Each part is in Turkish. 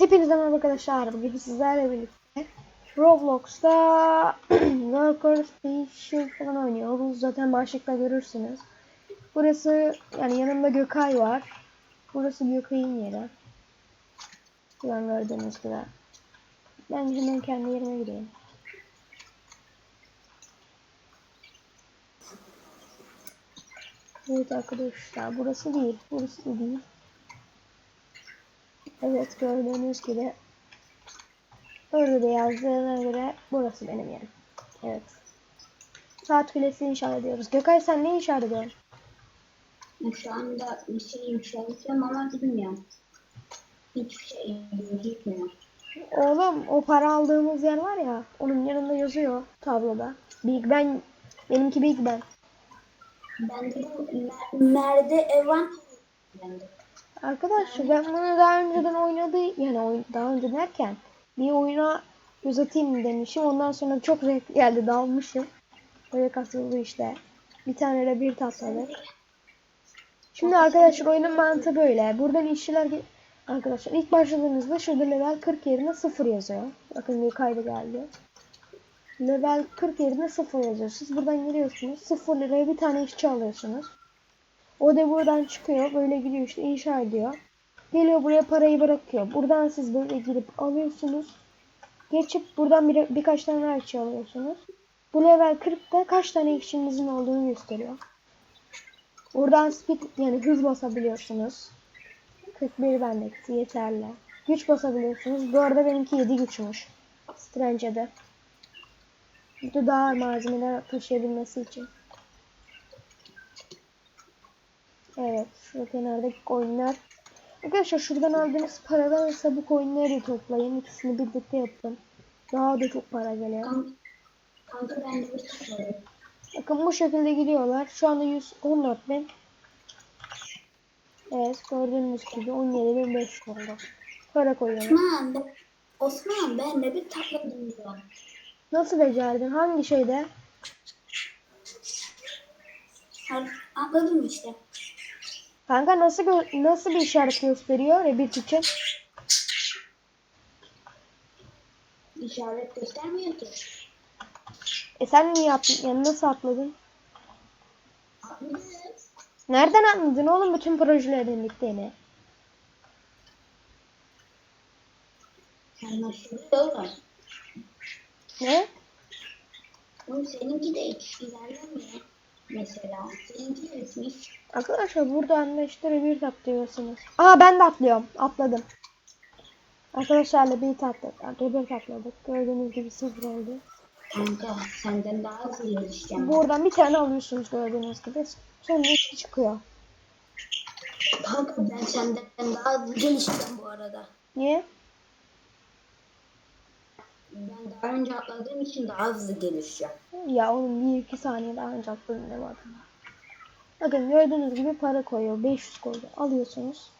Hepinize merhaba arkadaşlar. Bugün sizlerle birlikte Roblox'ta Worker Station falan oynuyoruz. Zaten başlıkta görürsünüz. Burası yani yanımda Gökay var. Burası Gökay'ın yeri. Buradan gördüğünüz gibi. Ben hemen kendi yerime gideyim. Evet arkadaşlar burası değil. Burası da değil. Evet gördüğünüz gibi orada da yazdığına göre burası benim yerim. Evet. Saat kulesi inşa ediyoruz. Gökay sen ne inşa ediyorsun? Şu anda bir şey yükseltiyorum ama bilmiyorum. Hiçbir şey gitmiyor. Oğlum o para aldığımız yer var ya onun yanında yazıyor tabloda. Big Ben benimki Big Ben. Ben de Merde Evan. Arkadaşlar ben bunu daha önceden oynadı yani oyun, daha önce derken bir oyuna göz atayım demişim. Ondan sonra çok zevk geldi dalmışım. Böyle kasıldı işte. Bir tane de bir tatladık. Şimdi arkadaşlar oyunun mantığı böyle. Buradan işçiler arkadaşlar ilk başladığınızda şurada level 40 yerine 0 yazıyor. Bakın bir kaydı geldi. Level 40 yerine 0 yazıyor. Siz buradan giriyorsunuz. 0 liraya bir tane işçi alıyorsunuz. O da buradan çıkıyor. Böyle gidiyor işte inşa ediyor. Geliyor buraya parayı bırakıyor. Buradan siz böyle girip alıyorsunuz. Geçip buradan bir, birkaç tane işçi alıyorsunuz. Bu level 40'ta kaç tane işçinizin olduğunu gösteriyor. Buradan speed yani hız basabiliyorsunuz. 41 bendeki yeterli. Güç basabiliyorsunuz. Bu arada benimki 7 güçmüş. Strange'de. Bu da daha malzemeler taşıyabilmesi için. Evet. Şu kenardaki coinler. Arkadaşlar şuradan aldığınız paradan ise bu coinleri toplayın. İkisini birlikte yapın. Daha da çok para geliyor. Kanka, ben de. Bakın bu şekilde gidiyorlar. Şu anda 114 bin. Evet gördüğünüz gibi 17.500 oldu. Para koyuyorum. Osman, Osman ben de bir takladım diyorum. Nasıl becerdin? Hangi şeyde? Atladım işte. Kanka nasıl nasıl bir işaret gösteriyor Rabbit için? İşaret göstermiyor ki. E sen niye atladın? Yani nasıl atladın? Atladım. Nereden atladın oğlum bütün projelerin bittiğini? Ne? Oğlum seninki de hiç ilerlemiyor. Mesela seninki de bitmiş. Arkadaşlar buradan da işte bir atlıyorsunuz. Aa ben de atlıyorum. Atladım. Arkadaşlarla bir atladık. Bir atladık. Gördüğünüz gibi sıfır oldu. Kanka senden daha hızlı yarışacağım. Buradan bir tane alıyorsunuz gördüğünüz gibi. Sonra iki çıkıyor. Kanka ben senden daha hızlı gelişeceğim bu arada. Niye? Ben daha önce atladığım için daha hızlı gelişeceğim. Ya oğlum bir iki saniye daha önce atladım ne var? Bakın gördüğünüz gibi para koyuyor. 500 koydu. Alıyorsunuz.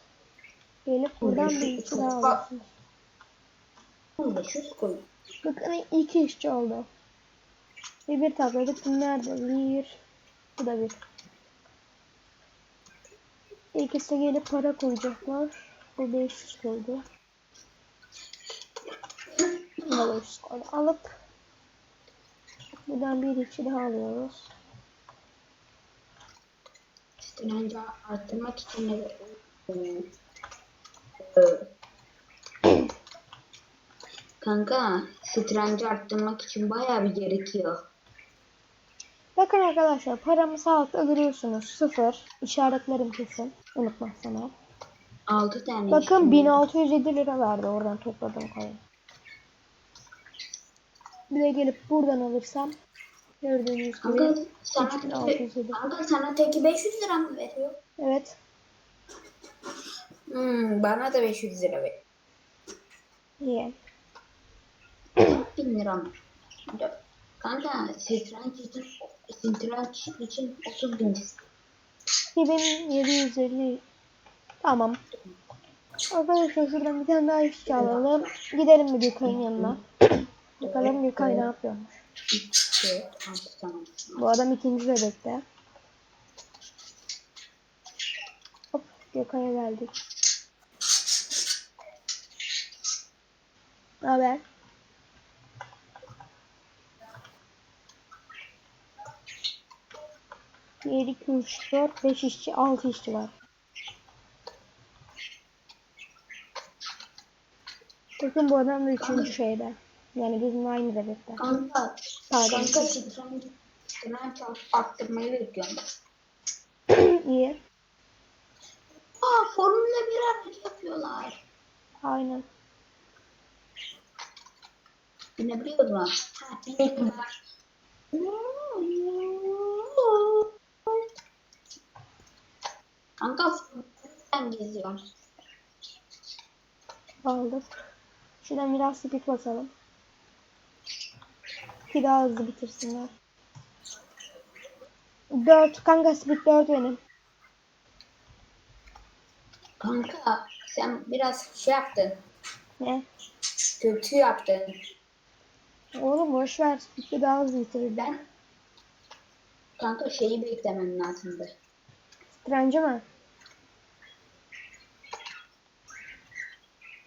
Gelip buradan bir iki daha alıyorsunuz. 500 koy. Bakın iki işçi oldu. Bir bir tabladık. Bunlar da bir. Bu da bir. İkisi gelip para koyacaklar. Bu 500 koydu. 500 koydu. Alıp buradan bir işçi daha alıyoruz. Direnci arttırmak için ne Kanka, direnci arttırmak için bayağı bir gerekiyor. Bakın arkadaşlar paramı sağ altta görüyorsunuz. Sıfır. İşaretlerim kesin. Unutmazsam. 6 tane Bakın işim 1607 lira verdi oradan topladım koyun. Bir de gelip buradan alırsam gördüğünüz Kanka gibi sana, 3607. kanka sana teki 500 lira mı veriyor? Evet. Hmm, bana da 500 lira ver. Niye? 1000 lira mı? Kanka, direnç için, direnç için 30 bin. 2750 Tamam. Arkadaşlar şuradan bir tane daha işçi alalım. Gidelim bir Gökay'ın yanına. Bakalım Gökay ne yapıyormuş. 4, 6 tane. Bu adam ikinci bebekte. Hop Gökay'a geldik. Ne haber? Bir, iki, üç, dört, beş işçi, altı işçi var. Bakın bu adam da üçüncü şeyde. Yani bizim aynı devlette. Kanka, Pardon. kanka şifreni hemen çok arttırmayı bekliyorum. İyi. Aa, Formula 1 aracı yapıyorlar. Aynen. Yine biliyor musun? Ha, bak. Kanka ben geziyorum. Aldım. Şuradan biraz speed basalım. Ki daha hızlı bitirsinler. 4 kanka speed 4 benim. Kanka sen biraz şey yaptın. Ne? Kötü yaptın. Oğlum boş ver. Speed'de daha hızlı bitirir. Ben kanka şeyi beklemem lazımdı. Trenci mi?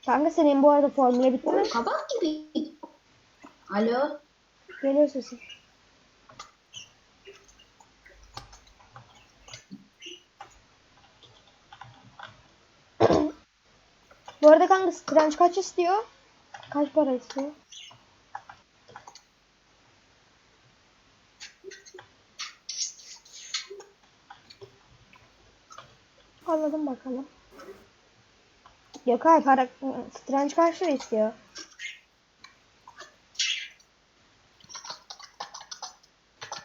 Kanka senin bu arada formüle bitti mi? Kabak gibi. Alo. Geliyor sesin. bu arada kanka Strange kaç istiyor? Kaç para istiyor? Anladım bakalım. Yok hayır para Strange kaç istiyor?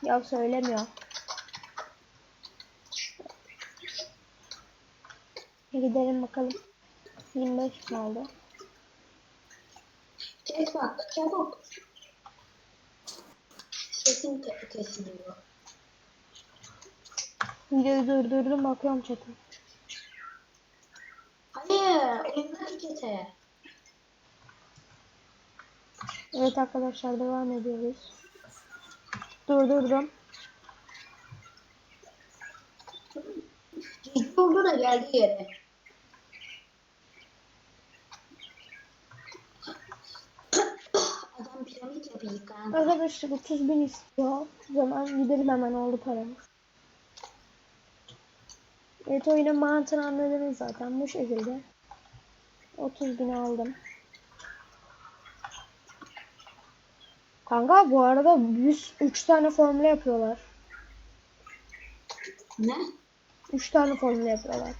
Ya söylemiyor. Gidelim bakalım. 25 mi oldu? Kes bak çabuk. Sesin ke- kesiliyor. Videoyu durdurdum bakıyorum chat'e. Hayır, oyundaki çete. Evet arkadaşlar devam ediyoruz. Durdurdum. Ciddi oldu da geldi yere. Adam piramit yapıyor kanka. Arkadaşlar 30 bin istiyor. O zaman gidelim hemen oldu paramız. Evet oyunun mantığını anladınız zaten bu şekilde. 30 bin aldım. Kanka bu arada 103 tane formüle yapıyorlar. Ne? 3 tane formüle yapıyorlar.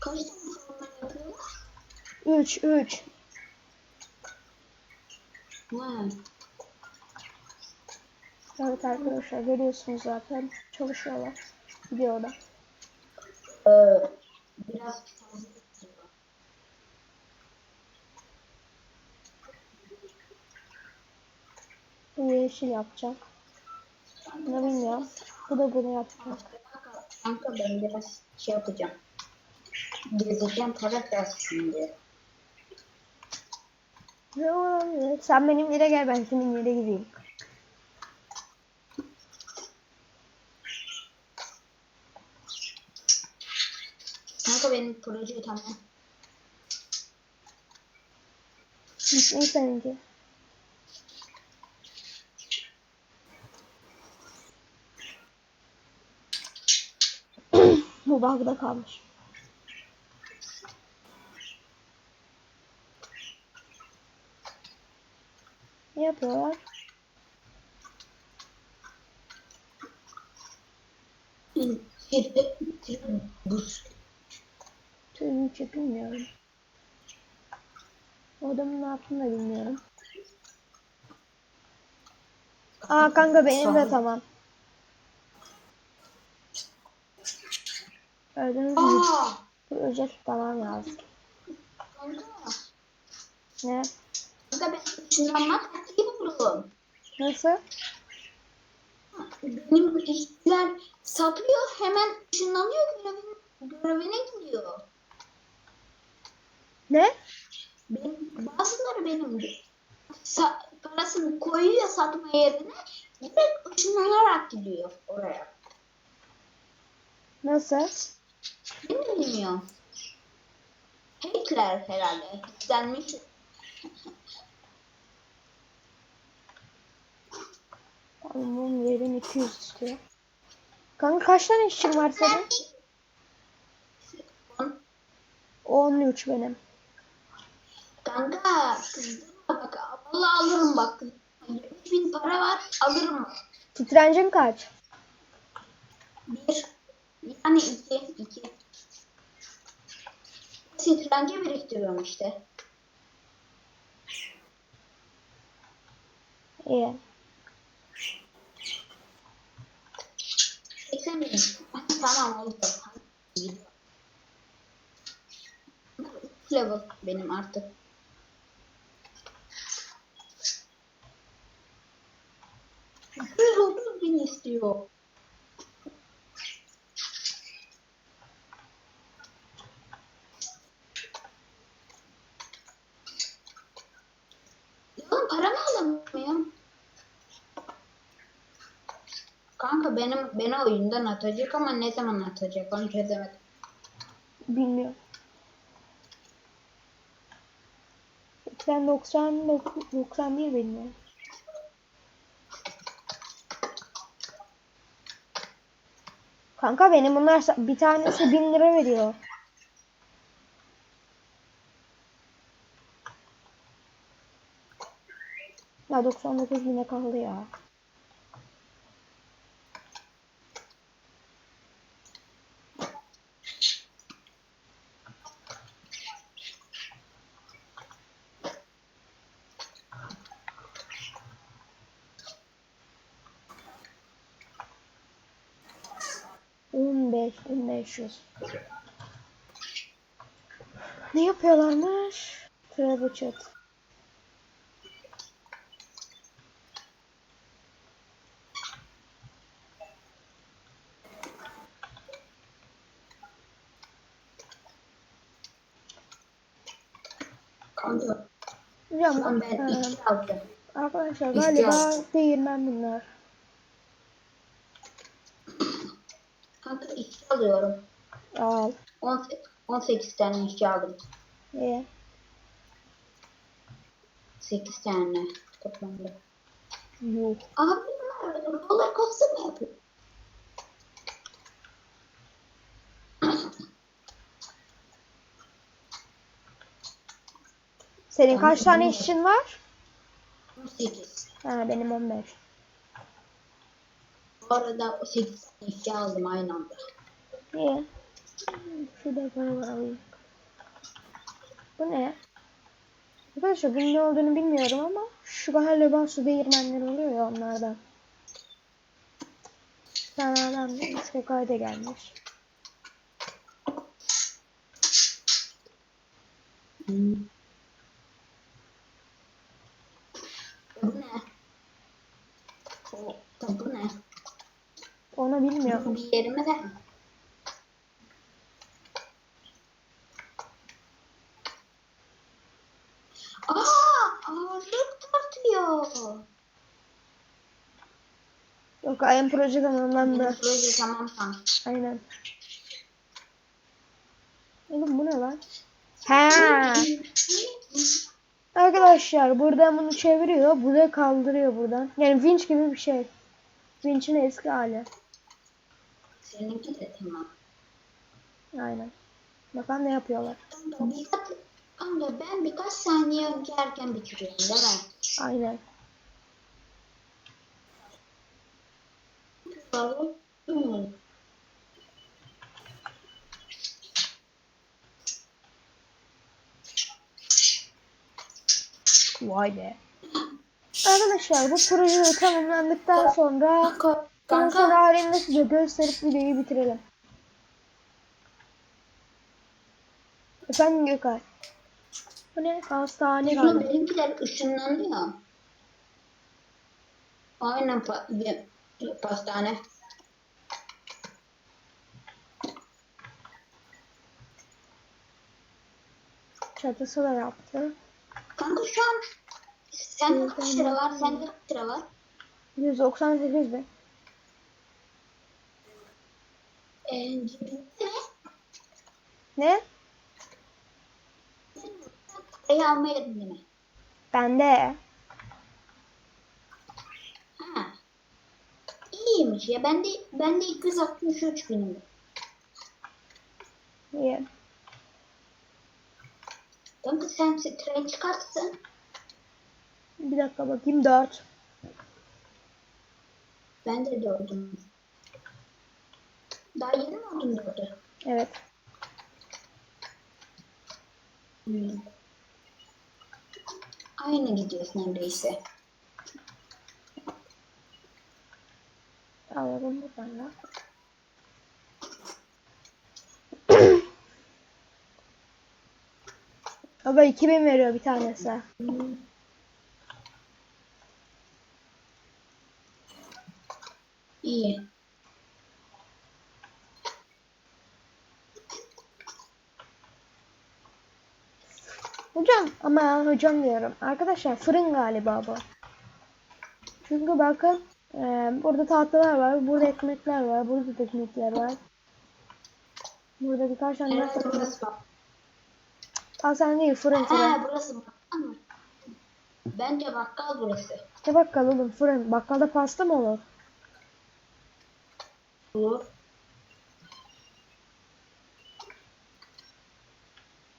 Kaç tane forma yapıyorlar? 3 3. Ne? Evet arkadaşlar görüyorsunuz zaten çalışıyorlar videoda. Ee, biraz yeşil yapacak. Ne bilmiyorum. Bu da bunu yapacak. Kanka, ben biraz şey yapacağım. Gezeceğim gelsin diye. Ne olabilir? Sen benim yere gel ben senin yere gideyim. Kanka benim proje tamam. Gitmeyi seninki. Bu bug'da kalmış. Ne yapıyorlar? Hiç bilmiyorum. O adamın ne yaptığını da bilmiyorum. Aa kanka benim de tamam. Mü? Aa! Proje tamam yazdım. Kanka, Ne? kanka ben ışınlanma taktiği buldum. Nasıl? Benim işçiler saplıyor hemen ışınlanıyor görevine, görevine gidiyor. Ne? Benim, bazıları benim sa, parasını koyuyor satma yerine direkt ışınlanarak gidiyor oraya. Nasıl? Ben de bilmiyorum. Hackler herhalde. Hacklenmiş Tamam yerin 200 istiyor. Kanka kaç tane işçin var senin? 13 benim. Kanka bak. Vallahi alırım bak. 70 bin para var alırım. Titrencin kaç? Bir. Yani iki. iki. Sitrenci biriktiriyorum işte. İyi. 80 bin. tamam oldu. Level benim artık. Bin istiyor. Ya oğlum paramı alamıyorum. Kanka benim beni oyundan atacak ama ne zaman atacak onu çözemedim. Bilmiyorum. Sen 90 91 bilmiyorum. Kanka benim bunlar bir tanesi 1000 lira veriyor. Ya 99 bine kaldı ya. Beş yüz. Ne yapıyorlarmış? Travel chat. Kanka Hocam, ben iki aldım. arkadaşlar galiba değirmen bunlar. Kanka iki alıyorum. Al. 18, 18 tane işçi aldım. İyi. 8 tane toplamda. Yuh. Abi roller coaster mı yapıyor? Senin kaç tane işçin var? 18. Ha benim 15. Bu arada o 8 tane aldım aynı anda. İyi. Şurada para var alayım. Bu ne? Arkadaşlar bunun ne olduğunu bilmiyorum ama şu galiba su değirmenleri oluyor ya onlardan. Adam işte kayda gelmiş. Hmm. Bu ne? O, bu ne? Onu bilmiyorum. Bir yerime de. Yok ayın proje tamamlandı. Benim proje tamam tamam. Aynen. Oğlum bu ne lan? He. Arkadaşlar buradan bunu çeviriyor. Bu da kaldırıyor buradan. Yani vinç gibi bir şey. Vinç'in eski hali. Seninki de tamam. Aynen. Bakın ne yapıyorlar. Kanka ben birkaç saniye önce erken bitiriyorum değil mi? Aynen. Vay be. Arkadaşlar bu proje tamamlandıktan sonra bunun son kanka, halini size gösterip videoyu bitirelim. Efendim Gökay. Bu ne? Hastane galiba. benimkiler ışınlanıyor. Aynen pa bir, bir pastane. Çatısı da yaptı. Kanka şu an sende kaç lira var? Sende kaç lira var? 198 bin. Ee, ne? Parayı almaya mi? Bende. Ha. Ya. Ben de ben de 263 binim. İyi. Kanka sen tren çıkartsın. Bir dakika bakayım 4. Ben de dördüm. Daha yeni mi oldun dördü? Evet. Hmm. Aynı gidiyoruz neredeyse. Alalım buradan da. Baba 2000 veriyor bir tanesi. İyi. Hocam ama hocam diyorum. Arkadaşlar fırın galiba bu. Çünkü bakın e, burada tatlılar var. Burada ekmekler var. Burada da ekmekler var. Burada birkaç tane var. burası bak. Pastane değil fırın. Ha burası bakkal mı? Bence bakkal burası. Ne bakkal oğlum fırın. Bakkalda pasta mı olur? Olur.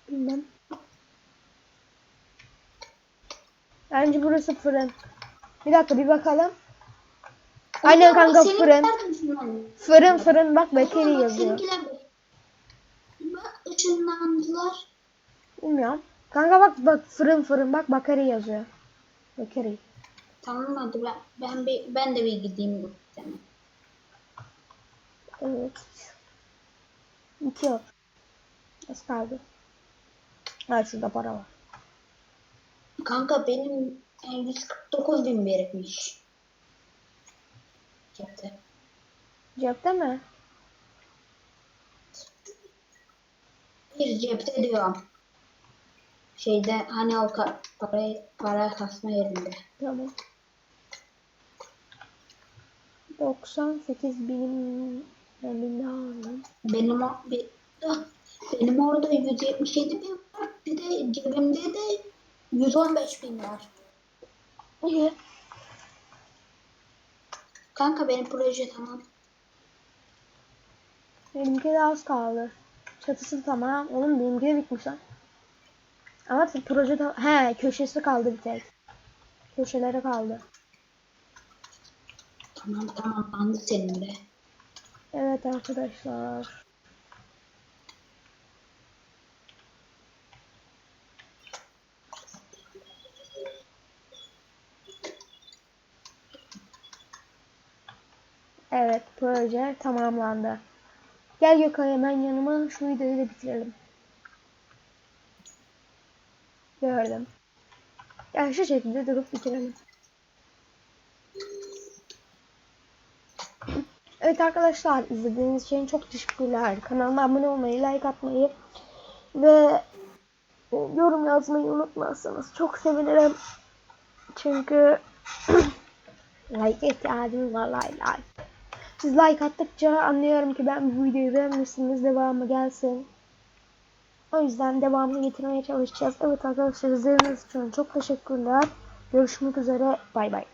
Bilmem. Bence burası fırın. Bir dakika bir bakalım. Aynen kanka fırın. Fırın fırın bak bekeri yazıyor. ışınlandılar. Bilmiyorum. Kanka bak bak fırın fırın bak bakari yazıyor. Bakari. Tamam hadi ben, ben, bir, ben de bir gideyim. bu sene. Evet. Bitiyor. Az kaldı. Ha şurada para var. Kanka benim e, 149 bin birikmiş. Cepte. Cepte mi? Bir cepte diyorum. Şeyde hani o ka- parayı, para kasma yerinde. Tamam. 98 bin bin daha alayım. Benim o, bir, ah, benim orada 177 bin var. Bir de cebimde de 115 bin var. İyi. Kanka benim proje tamam. Benimki de az kaldı. Çatısı tamam. Oğlum benimki de bitmiş lan. Ama proje tam... He köşesi kaldı bir tek. Köşelere kaldı. Tamam tamam andı senin de. Evet arkadaşlar. Evet proje tamamlandı. Gel Gökay hemen yanıma şu videoyu da bitirelim. Gördüm. Yani şu şekilde durup bitirelim. Evet arkadaşlar izlediğiniz için çok teşekkürler. Kanalıma abone olmayı, like atmayı ve yorum yazmayı unutmazsanız çok sevinirim. Çünkü like ihtiyacım var like like. Siz like attıkça anlıyorum ki ben bu videoyu beğenmişsiniz devamı gelsin. O yüzden devamını getirmeye çalışacağız. Evet arkadaşlar izlediğiniz için çok teşekkürler. Görüşmek üzere. Bay bay.